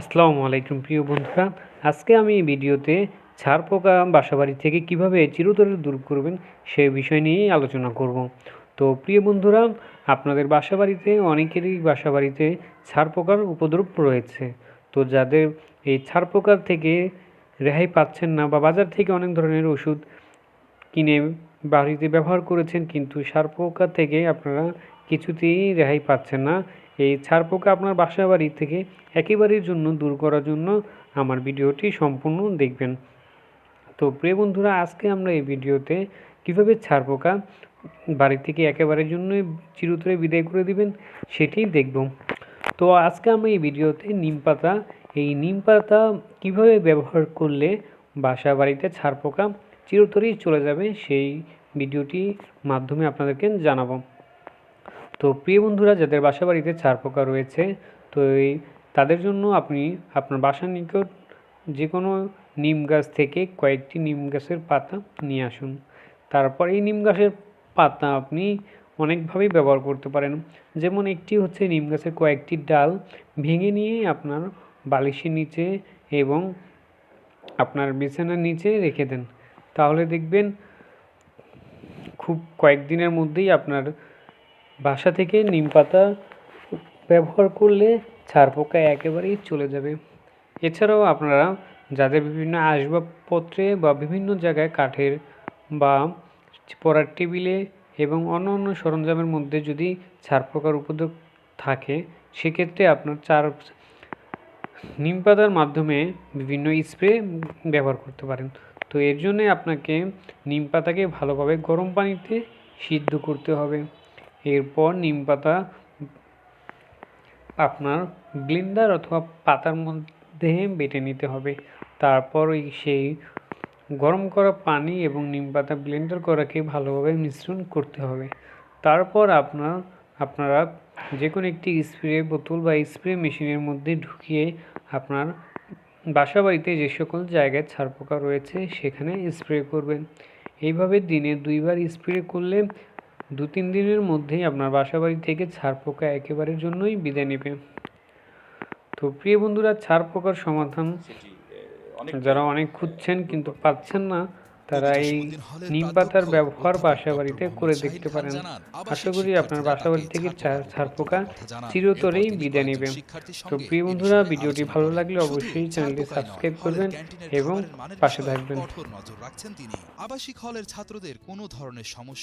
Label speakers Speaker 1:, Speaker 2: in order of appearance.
Speaker 1: আসসালামু আলাইকুম প্রিয় বন্ধুরা। আজকে আমি এই ভিডিওতে ছাড় পোকা বাসাবাড়ি থেকে কীভাবে চিরতরে দূর করবেন সে বিষয় নিয়েই আলোচনা করব। তো প্রিয় বন্ধুরা, আপনাদের বাসাবাড়িতে, অনেকেরই বাসাবাড়িতে ছাড় পোকার উপদ্রব রয়েছে। তো যাদের এই ছাড় পোকার থেকে রেহাই পাচ্ছেন না বা বাজার থেকে অনেক ধরনের ওষুধ কিনে বাড়িতে ব্যবহার করেছেন, কিন্তু সার পোকা থেকে আপনারা কিছুতেই রেহাই পাচ্ছেন না। এই ছার পোকা আপনার বাসা বাড়ি থেকে একেবারের জন্য দূর করার জন্য আমার ভিডিওটি সম্পূর্ণ দেখবেন। তো প্রিয় বন্ধুরা, আজকে আমরা এই ভিডিওতে কীভাবে ছার পোকা বাড়ি থেকে একেবারের জন্য চিরতরে বিদায় করে দিবেন সেটাই দেখব। তো আজকে আমরা এই ভিডিওতে নিম পাতা, এই নিম পাতা কীভাবে ব্যবহার করলে বাসা বাড়িতে ছার পোকা চিরতরেই চলে যাবে সেই ভিডিওটি মাধ্যমে আপনাদেরকে জানাব। তো প্রিয় বন্ধুরা, যাদের বাসা বাড়িতে চার পোকা রয়েছে, তো এই তাদের জন্য আপনি আপনার বাসার নিকট যে কোনো নিম গাছ থেকে কয়েকটি নিম গাছের পাতা নিয়ে আসুন। তারপর এই নিম গাছের পাতা আপনি অনেকভাবেই ব্যবহার করতে পারেন। যেমন একটি হচ্ছে নিম গাছের কয়েকটি ডাল ভেঙে নিয়ে আপনার বালিশের নিচে এবং আপনার বিছানার নিচে রেখে দেন। তাহলে দেখবেন খুব কয়েকদিনের মধ্যেই আপনার বাসা থেকে নিম পাতা ব্যবহার করলে ছার পোকা একেবারেই চলে যাবে। এছাড়াও আপনারা যাদের বিভিন্ন আসবাবপত্রে বা বিভিন্ন জায়গায় কাঠের বা পড়ার টেবিলে এবং অন্য অন্য সরঞ্জামের মধ্যে যদি ছার পোকার উপদ্রব থাকে, সেক্ষেত্রে আপনার চার নিম পাতার মাধ্যমে বিভিন্ন স্প্রে ব্যবহার করতে পারেন। তো এর জন্যে আপনাকে নিম পাতাকে ভালোভাবে গরম পানিতে সিদ্ধ করতে হবে। এরপর নিম পাতা আপনার ব্লেন্ডার অথবা পাতার মধ্যে বেটে নিতে হবে। তারপর ওই সেই গরম করা পানি এবং নিম পাতা ব্লেন্ডার করাকে ভালোভাবে মিশ্রণ করতে হবে। তারপর আপনার, আপনারা যে কোনো একটি স্প্রে বোতল বা স্প্রে মেশিনের মধ্যে ঢুকিয়ে আপনার বাসা বাড়িতে যে সকল জায়গায় ছাড়পোকা রয়েছে সেখানে স্প্রে করবেন। এইভাবে দিনে দুইবার স্প্রে করলে দু তিন দিনের মধ্যেই আপনার বাসা বাড়ি থেকে ছাড় পোকা একেবারের জন্যই বিদায় নেবে। তো প্রিয় বন্ধুরা, ছাড় পোকার সমাধান যারা অনেক খুঁজছেন কিন্তু পাচ্ছেন না, তারা এই নিম পাতার ব্যবহার বাসা বাড়িতে করে দেখতে পারেন। আশা করি আপনার বাসা বাড়ি থেকে ছাড় পোকা চিরতরেই বিদায় নেবে। তো প্রিয় বন্ধুরা, ভিডিওটি ভালো লাগলে অবশ্যই চ্যানেলটি সাবস্ক্রাইব করবেন এবং পাশে থাকবেন।
Speaker 2: আবাসিক হলের ছাত্রদের কোনো ধরনের সমস্যা